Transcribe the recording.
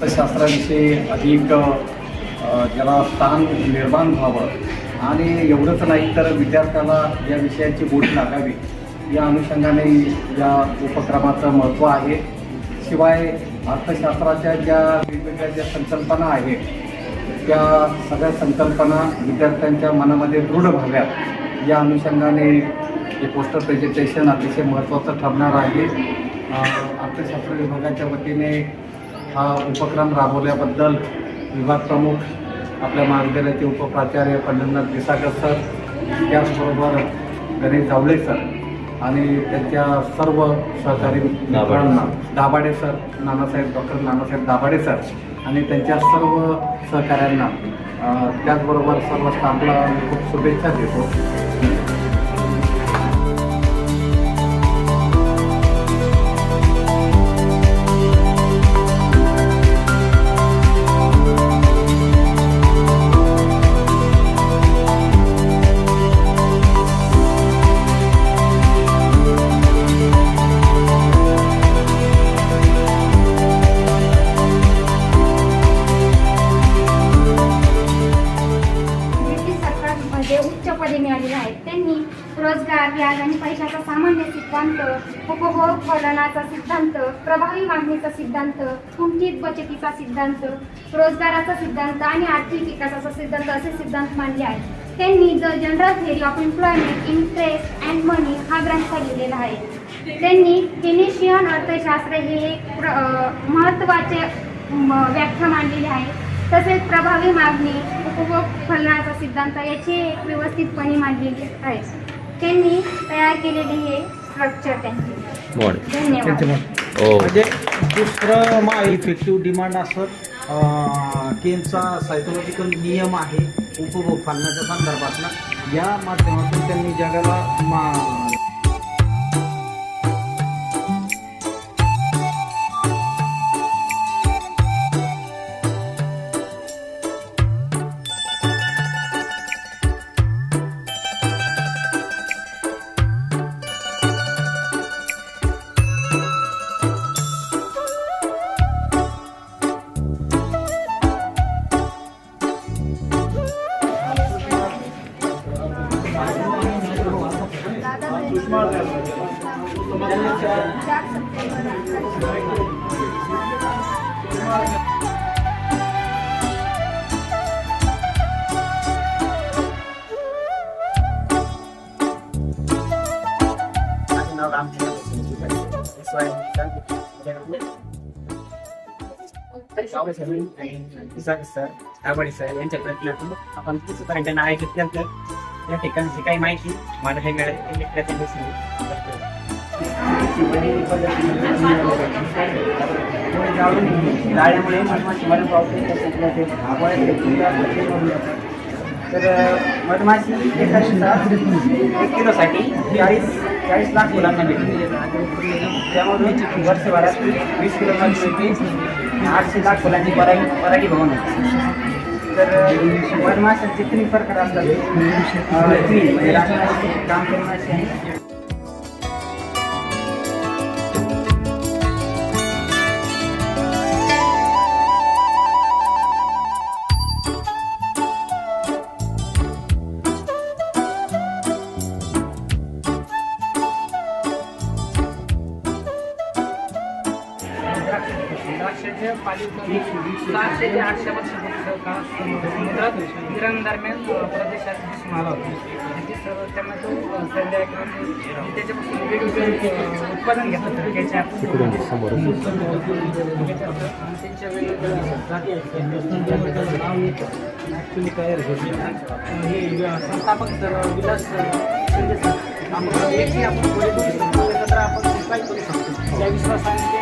अर्थशास्त्राविषयी अधिक ज्याला स्थान निर्माण व्हावं. आणि एवढंच नाही तर विद्यार्थ्याला या विषयाची गोडी लागावी. या अनुषंगाने या उपक्रमाचं महत्त्व आहे. शिवाय अर्थशास्त्राच्या ज्या वेगवेगळ्या ज्या संकल्पना आहेत त्या सगळ्या संकल्पना विद्यार्थ्यांच्या मनामध्ये दृढ व्हाव्यात. या अनुषंगाने हे पोस्टर प्रेझेंटेशन अतिशय महत्त्वाचं ठरणार आहे. अर्थशास्त्र विभागाच्या वतीने हा उपक्रम राबवल्याबद्दल विभाग प्रमुख आपल्या महाविद्यालयाचे उपप्राचार्य पंढरनाथ दिसाकर सर त्याचबरोबर गणेश जावळे सर आणि त्यांच्या सर्व सहकारी मित्रांना Dabhade sir Nanasaheb doctor Nanasaheb Dabhade sir आणि त्यांच्या सर्व सहकाऱ्यांना त्याचबरोबर सर्व स्टाफला खूप शुभेच्छा देतो. सिद्धांत उपभोग फलनाचा सिद्धांत प्रभावी मागणीचा सिद्धांत कुंठित बचतीचा सिद्धांत रोजगाराचा सिद्धांत आणि आर्थिक विकासाचा सिद्धांत असे सिद्धांत मांडले आहेत. त्यांनी the general theory of employment interest and money हा ग्रंथ लिहिलेला आहे. त्यांनी केनेशियन अर्थशास्त्र हे एक प्र महत्त्वाचे म, व्याख्या मांडलेली आहे. तसेच प्रभावी मागणी उपभोग फलनाचा सिद्धांत याची एक व्यवस्थितपणे मांडलेली आहे. त्यांनी तयार केलेले हे स्ट्रक्चर त्यांचे. मोड. धन्यवाद. ओ म्हणजे दुसरं मा इफेक्टिव्ह डिमांड असत केनचा सायकोलॉजिकल नियम आहे उपभोग फालण्याच्या संदर्भातला या माध्यमातून त्यांनी जगाला मा माझं नाव रामचंद्र सर दाभाडे सर यांच्या प्रयत्नातून आपण सुद्धा आयोजित केलं तर या ठिकाणची काही माहिती मला हे मिळेल ते मी presentation जाळ्यामुळे मधमाशी मरण पावते तर मधमाशी एका एक किलोसाठी चाळीस चाळीस लाख मुलांना मिळते त्यामुळे वर्षभरात वीस किलो मिळते आठशे लाख मुलांची परागी परागी भवन होते. तर तीन प्रकार असतात तीन म्हणजे आणि द्राक्षाच्या पालिका सहाशे ते आठशे वर्षापूर्वीचा काळ समुद्रात इराण दरम्यान प्रदेशात दिसून आला होता ते सर्व त्यांना तो अ, संध्या क्रांती आणि त्याच्यापासून वेगवेगळे उत्पादन घेतात त्याच्या त्यांच्या वेगवेगळ्या ॲक्च्युली हे संस्थापक सर विलास अ, शिंदे सर. आपण एकही आपण करू शकतो त्यानंतर आपण उपाय करू शकतो. त्या विश्वासाने